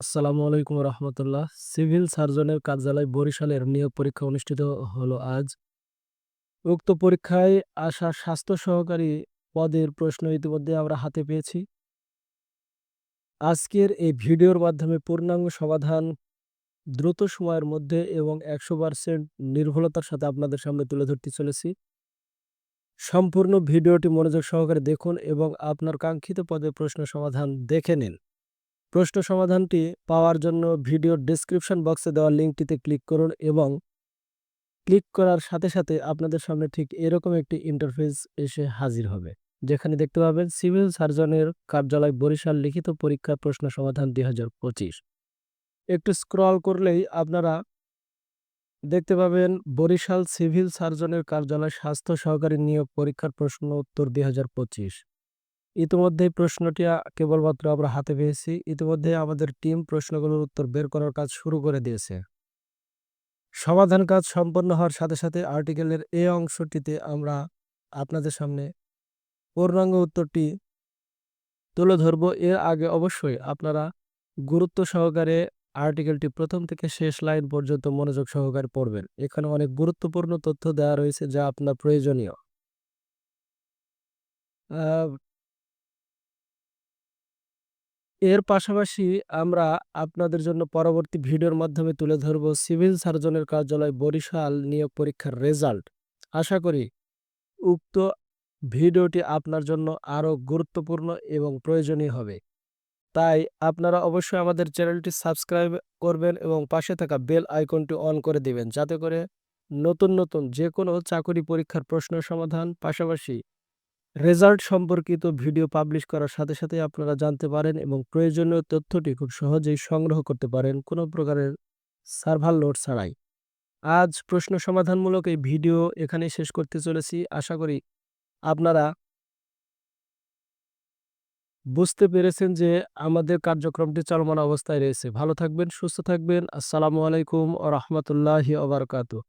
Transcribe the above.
আসসালামু আলাইকুম রহমতুল্লাহ। সিভিল সার্জনের কার্যালয় বরিশালের নিয়োগ পরীক্ষা অনুষ্ঠিত হলো আজ। উক্ত পরীক্ষায় আসা স্বাস্থ্য সহকারী পদের প্রশ্ন ইতিমধ্যে আমরা হাতে পেয়েছি। আজকের এই ভিডিওর মাধ্যমে পূর্ণাঙ্গ সমাধান দ্রুত সময়ের মধ্যে এবং একশো পার্সেন্ট নির্ভুলতার সাথে আপনাদের সামনে তুলে ধরতে চলেছি। সম্পূর্ণ ভিডিওটি মনোযোগ সহকারে দেখুন এবং আপনার কাঙ্ক্ষিত পদের প্রশ্ন সমাধান দেখে নিন। প্রশ্ন সমাধানটি পাওয়ার জন্য ভিডিওর ডেসক্রিপশন বক্সে দেওয়া লিঙ্কটিতে ক্লিক করুন এবং ক্লিক করার সাথে সাথে আপনাদের সামনে ঠিক এরকম একটি ইন্টারফেস এসে হাজির হবে, যেখানে দেখতে পাবেন সিভিল সার্জনের কার্যালয় বরিশাল লিখিত পরীক্ষার প্রশ্ন সমাধান দুই হাজার পঁচিশ। একটু স্ক্রল করলেই আপনারা দেখতে পাবেন বরিশাল সিভিল সার্জনের কার্যালয় স্বাস্থ্য সহকারী নিয়োগ পরীক্ষার প্রশ্ন উত্তর দুই হাজার পঁচিশ। ইতিমধ্যেই প্রশ্নটি কেবলমাত্র আমরা হাতে পেয়েছি। ইতিমধ্যে আমাদের টিম প্রশ্নগুলোর উত্তর বের করার কাজ শুরু করে দিয়েছে। সমাধান কাজ সম্পন্ন হওয়ার সাথে, সাথে আর্টিকেলের এ অংশটিতে আমরা আপনাদের সামনে পূর্ণাঙ্গ উত্তরটি তুলে ধরব। এর আগে অবশ্যই আপনারা গুরুত্ব সহকারে আর্টিকেলটি প্রথম থেকে শেষ লাইন পর্যন্ত মনোযোগ সহকারে পড়বেন। এখানে অনেক গুরুত্বপূর্ণ তথ্য দেওয়া রয়েছে যা আপনার প্রয়োজনীয়। এর পাশাপাশি আমরা আপনাদের জন্য পরবর্তী ভিডিওর মাধ্যমে তুলে ধরব সিভিল সার্জনের কার্যালয় বরিশাল নিয়োগ পরীক্ষার রেজাল্ট। আশা করি উক্ত ভিডিওটি আপনার জন্য আরও গুরুত্বপূর্ণ এবং প্রয়োজনীয় হবে। তাই আপনারা অবশ্যই আমাদের চ্যানেলটি সাবস্ক্রাইব করবেন এবং পাশে থাকা বেল আইকনটি অন করে দিবেন যাতে করে নতুন, নতুন যে কোনো চাকরি পরীক্ষার প্রশ্ন সমাধান পাশাপাশি রেজাল্ট সম্পর্কিত ভিডিও পাবলিশ করার সাথে, সাথে আপনারা জানতে পারেন এবং প্রয়োজনীয় তথ্যটি খুব সহজেই সংগ্রহ করতে পারেন কোনো প্রকারের সার্ভার লোড ছাড়াই। আজ প্রশ্ন সমাধানমূলক এই ভিডিও এখানেই শেষ করতে চলেছি। আশা করি আপনারা বুঝতে পেরেছেন যে আমাদের কার্যক্রমটি চলমান অবস্থায় রয়েছে। ভালো থাকবেন, সুস্থ থাকবেন। আসসালামু আলাইকুম ওয়া রাহমাতুল্লাহি ওয়া বারাকাতুহু।